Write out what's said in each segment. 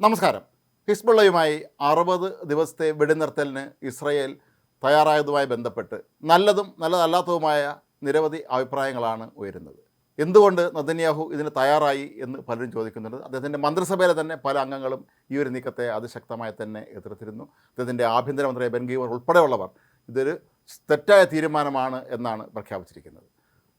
നമസ്കാരം. ഹിസ്ബുള്ളയുമായി അറുപത് ദിവസത്തെ വെടിനിർത്തലിന് ഇസ്രയേൽ തയ്യാറായതുമായി ബന്ധപ്പെട്ട് നല്ലതും നല്ലതല്ലാത്തതുമായ നിരവധി അഭിപ്രായങ്ങളാണ് ഉയരുന്നത്. എന്തുകൊണ്ട് നദന്യാഹു ഇതിന് തയ്യാറായി എന്ന് പലരും ചോദിക്കുന്നുണ്ട്. അദ്ദേഹത്തിന്റെ മന്ത്രിസഭയിലെ തന്നെ പല അംഗങ്ങളും ഈ ഒരു നീക്കത്തെ അതിശക്തമായി തന്നെ എതിർത്തിരുന്നു. അദ്ദേഹത്തിന്റെ ആഭ്യന്തരമന്ത്രി ബെൻഗീവർ ഉൾപ്പെടെയുള്ളവർ ഇതൊരു തെറ്റായ തീരുമാനമാണ് എന്നാണ് പ്രഖ്യാപിച്ചിരിക്കുന്നത്.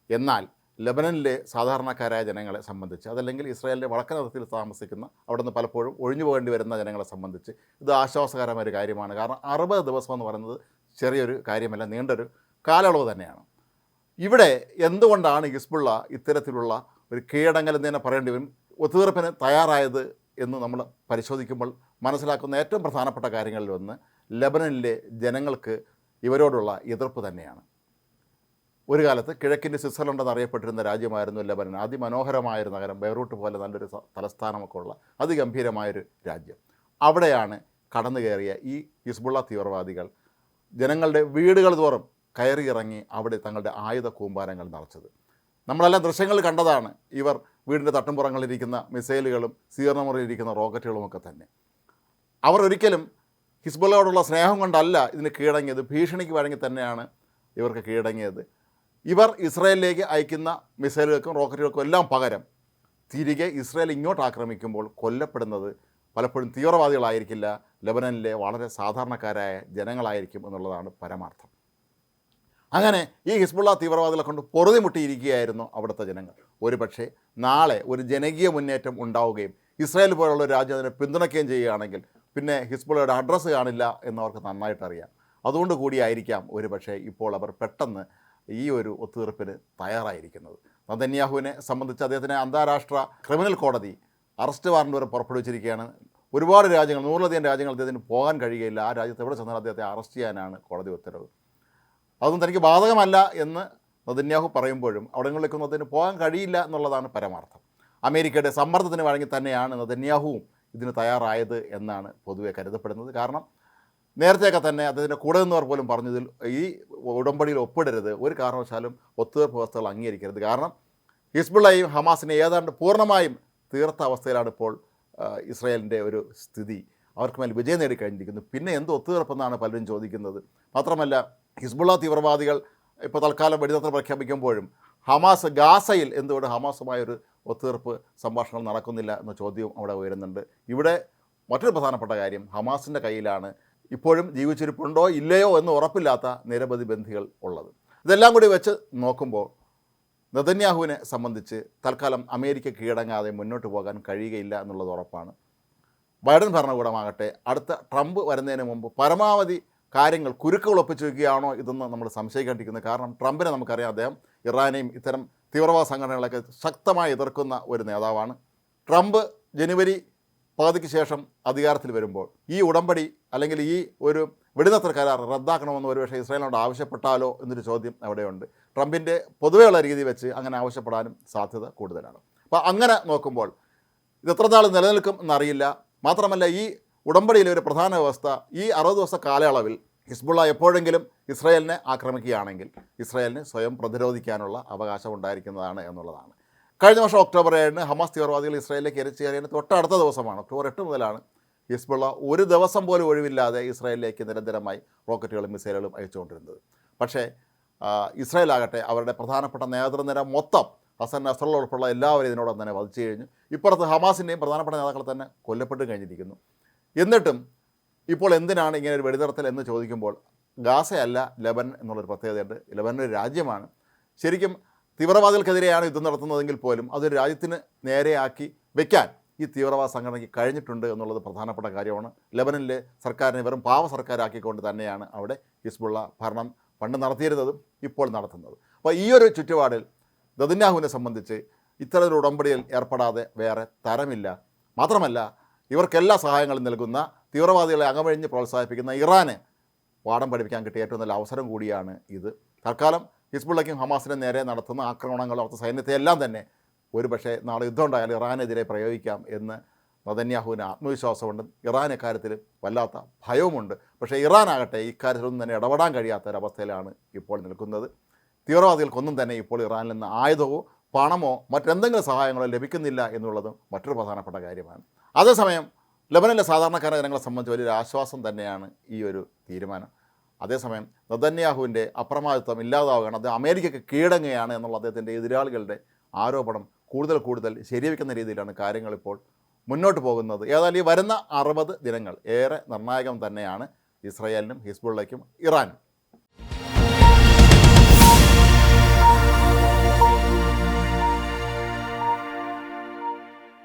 എന്നാൽ ലബനനിലെ സാധാരണക്കാരായ ജനങ്ങളെ സംബന്ധിച്ച് അതല്ലെങ്കിൽ ഇസ്രായേലിന്റെ വടക്കൻ അതിർത്തിയിൽ താമസിക്കുന്ന അവിടെ നിന്ന് പലപ്പോഴും ഒഴിഞ്ഞു പോകേണ്ടി വരുന്ന ജനങ്ങളെ സംബന്ധിച്ച് ഇത് ആശ്വാസകരമായ ഒരു കാര്യമാണ്. കാരണം അറുപത് ദിവസം എന്ന് പറയുന്നത് ചെറിയൊരു കാര്യമല്ല നീണ്ടൊരു കാലയളവ് തന്നെയാണ്. ഇവിടെ എന്തുകൊണ്ടാണ് ഹിസ്ബുള്ള ഇത്തരത്തിലുള്ള ഒരു കീഴടങ്ങൽ എന്ന് തന്നെ പറയേണ്ടി വരും? ഒത്തുതീർപ്പിന് തയ്യാറായത് എന്ന് നമ്മൾ പരിശോധിക്കുമ്പോൾ മനസ്സിലാക്കുന്ന ഏറ്റവും പ്രധാനപ്പെട്ട കാര്യങ്ങളിൽ ഒന്ന് ലബനനിലെ ജനങ്ങൾക്ക് ഇവരോടുള്ള എതിർപ്പ് തന്നെയാണ്. ഒരു കാലത്ത് കിഴക്കിന്റെ സ്വിറ്റ്സർലൻഡ് എന്നറിയപ്പെട്ടിരുന്ന രാജ്യമായിരുന്നു ലബനൻ. അതിമനോഹരമായൊരു നഗരം ബെയ്റൂട്ട് പോലെ നല്ലൊരു തലസ്ഥാനമൊക്കെ ഉള്ള അതിഗംഭീരമായൊരു രാജ്യം. അവിടെയാണ് കടന്നു കയറിയ ഈ ഹിസ്ബുള്ള തീവ്രവാദികൾ ജനങ്ങളുടെ വീടുകൾ തോറും കയറിയിറങ്ങി അവിടെ തങ്ങളുടെ ആയുധ കൂമ്പാരങ്ങൾ നിറച്ചത്. നമ്മളെല്ലാം ദൃശ്യങ്ങൾ കണ്ടതാണ്. ഇവർ വീടിന്റെ തട്ടുംപുറങ്ങളിലിരിക്കുന്ന മിസൈലുകളും സീർണമുറിയിലിരിക്കുന്ന റോക്കറ്റുകളുമൊക്കെ തന്നെ. അവർ ഒരിക്കലും ഹിസ്ബുള്ളയോടുള്ള സ്നേഹം കൊണ്ടല്ല ഇതിന് കീഴടങ്ങിയത്. ഭീഷണിക്ക് വഴങ്ങി തന്നെയാണ് ഇവർക്ക് കീഴടങ്ങിയത്. ഇവർ ഇസ്രയേലിലേക്ക് അയക്കുന്ന മിസൈലുകൾക്കും റോക്കറ്റുകൾക്കും എല്ലാം പകരം തിരികെ ഇസ്രയേൽ ഇങ്ങോട്ട് ആക്രമിക്കുമ്പോൾ കൊല്ലപ്പെടുന്നത് പലപ്പോഴും തീവ്രവാദികളായിരിക്കില്ല ലബനനിലെ വളരെ സാധാരണക്കാരായ ജനങ്ങളായിരിക്കും എന്നുള്ളതാണ് പരമാർത്ഥം. അങ്ങനെ ഈ ഹിസ്ബുള്ള തീവ്രവാദികളെ കൊണ്ട് പൊറുതിമുട്ടിയിരിക്കുകയായിരുന്നു അവിടുത്തെ ജനങ്ങൾ. ഒരു പക്ഷേ നാളെ ഒരു ജനകീയ മുന്നേറ്റം ഉണ്ടാവുകയും ഇസ്രായേൽ പോലുള്ള ഒരു രാജ്യം അതിനെ പിന്തുണയ്ക്കുകയും ചെയ്യുകയാണെങ്കിൽ പിന്നെ ഹിസ്ബുള്ളയുടെ അഡ്രസ്സ് കാണില്ല എന്നവർക്ക് നന്നായിട്ടറിയാം. അതുകൊണ്ട് കൂടിയായിരിക്കാം ഒരു പക്ഷേ ഇപ്പോൾ അവർ പെട്ടെന്ന് ഈ ഒരു ഒത്തുതീർപ്പിന് തയ്യാറായിരിക്കുന്നത്. നദന്യാഹുവിനെ സംബന്ധിച്ച് അദ്ദേഹത്തിന് അന്താരാഷ്ട്ര ക്രിമിനൽ കോടതി അറസ്റ്റ് വാറണ്ട് വരെ പുറപ്പെടുവിച്ചിരിക്കുകയാണ്. ഒരുപാട് രാജ്യങ്ങൾ നൂറിലധികം രാജ്യങ്ങൾ അദ്ദേഹത്തിന് പോകാൻ കഴിയുകയില്ല. ആ രാജ്യത്ത് എവിടെ ചെന്നാൽ അദ്ദേഹത്തെ അറസ്റ്റ് ചെയ്യാനാണ് കോടതി ഉത്തരവ്. അതൊന്നും തനിക്ക് ബാധകമല്ല എന്ന് നദന്യാഹു പറയുമ്പോഴും അവിടങ്ങളിലേക്കൊന്നും അതിന് പോകാൻ കഴിയില്ല എന്നുള്ളതാണ് പരമാർത്ഥം. അമേരിക്കയുടെ സമ്മർദ്ദത്തിന് വഴങ്ങി തന്നെയാണ് നദന്യാഹുവും ഇതിന് തയ്യാറായത് എന്നാണ് പൊതുവെ കരുതപ്പെടുന്നത്. കാരണം നേരത്തെയൊക്കെ തന്നെ അദ്ദേഹത്തിന്റെ കൂടെ നിന്നവർ പോലും പറഞ്ഞതിൽ ഈ ഉടമ്പടിയിൽ ഒപ്പിടരുത്. ഒരു കാരണവശാലും ഒത്തുതീർപ്പ് വ്യവസ്ഥകൾ അംഗീകരിക്കരുത്. കാരണം ഹിസ്ബുള്ളയും ഹമാസിനെ ഏതാണ്ട് പൂർണമായും തീർത്ത അവസ്ഥയിലാണ് ഇപ്പോൾ ഇസ്രായേലിന്റെ ഒരു സ്ഥിതി. അവർക്ക് മേൽ വിജയം നേടിക്കഴിഞ്ഞിരിക്കുന്നു. പിന്നെ എന്ത് ഒത്തുതീർപ്പെന്നാണ് പലരും ചോദിക്കുന്നത്. മാത്രമല്ല ഹിസ്ബുള്ള തീവ്രവാദികൾ ഇപ്പോൾ തൽക്കാലം വെടിനിർത്തൽ പ്രഖ്യാപിക്കുമ്പോഴും ഹമാസ് ഗാസയിൽ എന്തുകൊണ്ട് ഹമാസുമായൊരു ഒത്തുതീർപ്പ് സംഭാഷണം നടക്കുന്നില്ല എന്ന ചോദ്യവും അവിടെ ഉയരുന്നുണ്ട്. ഇവിടെ മറ്റൊരു പ്രധാനപ്പെട്ട കാര്യം ഹമാസിന്റെ കയ്യിലാണ് ഇപ്പോഴും ജീവിച്ചിരിപ്പുണ്ടോ ഇല്ലയോ എന്ന് ഉറപ്പില്ലാത്ത നിരവധി ബന്ധികൾ ഉള്ളത്. ഇതെല്ലാം കൂടി വെച്ച് നോക്കുമ്പോൾ നെതന്യാഹുവിനെ സംബന്ധിച്ച് തൽക്കാലം അമേരിക്ക കീഴടങ്ങാതെ മുന്നോട്ട് പോകാൻ കഴിയുകയില്ല എന്നുള്ളത് ഉറപ്പാണ്. ബൈഡൻ ഭരണകൂടമാകട്ടെ അടുത്ത ട്രംപ് വരുന്നതിന് മുമ്പ് പരമാവധി കാര്യങ്ങൾ കുരുക്കുകൾ ഒപ്പിച്ചു വയ്ക്കുകയാണോ ഇതെന്ന് നമ്മൾ സംശയിക്കാണ്ടിരിക്കുന്നത് കാരണം ട്രംപിനെ നമുക്കറിയാം അദ്ദേഹം ഇറാനെയും ഇത്തരം തീവ്രവാദ സംഘടനകളൊക്കെ ശക്തമായി എതിർക്കുന്ന ഒരു നേതാവാണ്. ട്രംപ് ജനുവരി പകുതിക്ക് ശേഷം അധികാരത്തിൽ വരുമ്പോൾ ഈ ഉടമ്പടി അല്ലെങ്കിൽ ഈ ഒരു വെടിനിർത്തൽ കരാർ റദ്ദാക്കണമെന്ന് ഒരുപക്ഷെ ഇസ്രായേലിനോട് ആവശ്യപ്പെട്ടാലോ എന്നൊരു ചോദ്യം അവിടെയുണ്ട്. ട്രംപിന്റെ പൊതുവെയുള്ള രീതി വെച്ച് അങ്ങനെ ആവശ്യപ്പെടാനും സാധ്യത കൂടുതലാണ്. അപ്പോൾ അങ്ങനെ നോക്കുമ്പോൾ ഇത് എത്ര നാൾ നിലനിൽക്കും എന്നറിയില്ല. മാത്രമല്ല ഈ ഉടമ്പടിയിലെ ഒരു പ്രധാന വ്യവസ്ഥ ഈ അറുപത് ദിവസ കാലയളവിൽ ഹിസ്ബുള്ള എപ്പോഴെങ്കിലും ഇസ്രായേലിനെ ആക്രമിക്കുകയാണെങ്കിൽ ഇസ്രായേലിന് സ്വയം പ്രതിരോധിക്കാനുള്ള അവകാശം ഉണ്ടായിരിക്കുന്നതാണ് എന്നുള്ളതാണ്. കഴിഞ്ഞ വർഷം ഒക്ടോബർ ഏഴിന് ഹമാസ് തീവ്രവാദികൾ ഇസ്രായേലിലേക്ക് എരിച്ചു കയറിയതിന് തൊട്ടടുത്ത ദിവസമാണ്. ഒക്ടോബർ എട്ട് മുതലാണ് ഹിസ്ബുള്ള ഒരു ദിവസം പോലും ഒഴിവില്ലാതെ ഇസ്രായേലിലേക്ക് നിരന്തരമായി റോക്കറ്റുകളും മിസൈലുകളും അയച്ചുകൊണ്ടിരുന്നത്. പക്ഷേ ഇസ്രായേൽ ആകട്ടെ അവരുടെ പ്രധാനപ്പെട്ട നേതൃനിര മൊത്തം ഹസൻ നസറുള്ള ഉൾപ്പെടെ എല്ലാവരും ഇതിനോടൊപ്പം തന്നെ വധിച്ചു കഴിഞ്ഞു. ഇപ്പുറത്ത് ഹമാസിന്റെയും പ്രധാനപ്പെട്ട നേതാക്കൾ തന്നെ കൊല്ലപ്പെട്ട് കഴിഞ്ഞിരിക്കുന്നു. എന്നിട്ടും ഇപ്പോൾ എന്തിനാണ് ഇങ്ങനെ ഒരു വെടിനിർത്തൽ എന്ന് ചോദിക്കുമ്പോൾ ഗാസയല്ല ലബൻ എന്നുള്ളൊരു പ്രത്യേകതയുണ്ട്. ലബൻ ഒരു രാജ്യമാണ്. ശരിക്കും തീവ്രവാദികൾക്കെതിരെയാണ് യുദ്ധം നടത്തുന്നതെങ്കിൽ പോലും അതൊരു രാജ്യത്തിന് നേരെയാക്കി വെക്കാൻ ഈ തീവ്രവാദ സംഘടനയ്ക്ക് കഴിഞ്ഞിട്ടുണ്ട് എന്നുള്ളത് പ്രധാനപ്പെട്ട കാര്യമാണ്. ലബനനിലെ സർക്കാരിനെ വെറും പാവ സർക്കാരാക്കിക്കൊണ്ട് തന്നെയാണ് അവിടെ ഹിസ്ബുള്ള ഭരണം പണ്ട് നടത്തിയിരുന്നതും ഇപ്പോൾ നടത്തുന്നത്. അപ്പോൾ ഈ ഒരു ചുറ്റുപാടിൽ ദദിന്യാഹുവിനെ സംബന്ധിച്ച് ഇത്തരത്തിലൊരു ഉടമ്പടിയിൽ ഏർപ്പെടാതെ വേറെ തരമില്ല. മാത്രമല്ല ഇവർക്കെല്ലാ സഹായങ്ങളും നൽകുന്ന തീവ്രവാദികളെ അകമഴിഞ്ഞ് പ്രോത്സാഹിപ്പിക്കുന്ന ഇറാന് പാഠം പഠിപ്പിക്കാൻ കിട്ടിയ ഏറ്റവും നല്ല അവസരം കൂടിയാണ് ഇത്. തൽക്കാലം ഹിസ്ബുള്ളയ്ക്കും ഹമാസിനും നേരെ നടത്തുന്ന ആക്രമണങ്ങൾ അവിടുത്തെ സൈന്യത്തെ എല്ലാം തന്നെ ഒരു പക്ഷേ നാളെ യുദ്ധം ഉണ്ടായാൽ ഇറാനെതിരെ പ്രയോഗിക്കാം എന്ന് നദന്യാഹുവിന് ആത്മവിശ്വാസമുണ്ട്. ഇറാൻ ഇക്കാര്യത്തിൽ വല്ലാത്ത ഭയവുമുണ്ട്. പക്ഷേ ഇറാനാകട്ടെ ഇക്കാര്യത്തിലൊന്നും തന്നെ ഇടപെടാൻ കഴിയാത്ത ഒരവസ്ഥയിലാണ് ഇപ്പോൾ നിൽക്കുന്നത്. തീവ്രവാദികൾക്കൊന്നും തന്നെ ഇപ്പോൾ ഇറാനിൽ നിന്ന് ആയുധമോ പണമോ മറ്റെന്തെങ്കിലും സഹായങ്ങളോ ലഭിക്കുന്നില്ല എന്നുള്ളതും മറ്റൊരു പ്രധാനപ്പെട്ട കാര്യമാണ്. അതേസമയം ലബനനിലെ സാധാരണക്കാരായ ജനങ്ങളെ സംബന്ധിച്ച് വലിയൊരു ആശ്വാസം തന്നെയാണ് ഈ ഒരു തീരുമാനം. അതേസമയം നദന്യാഹുവിന്റെ അപ്രമാദിത്വം ഇല്ലാതാവുകയാണ്. അദ്ദേഹം അമേരിക്കയ്ക്ക് കീഴടങ്ങുകയാണ് എന്നുള്ള അദ്ദേഹത്തിന്റെ എതിരാളികളുടെ ആരോപണം കൂടുതൽ കൂടുതൽ ശരിവെക്കുന്ന രീതിയിലാണ് കാര്യങ്ങളിപ്പോൾ മുന്നോട്ട് പോകുന്നത്. ഏതായാലും ഈ വരുന്ന അറുപത് ദിനങ്ങൾ ഏറെ നിർണായകം തന്നെയാണ് ഇസ്രായേലിനും ഹിസ്ബുള്ളയ്ക്കും ഇറാനും.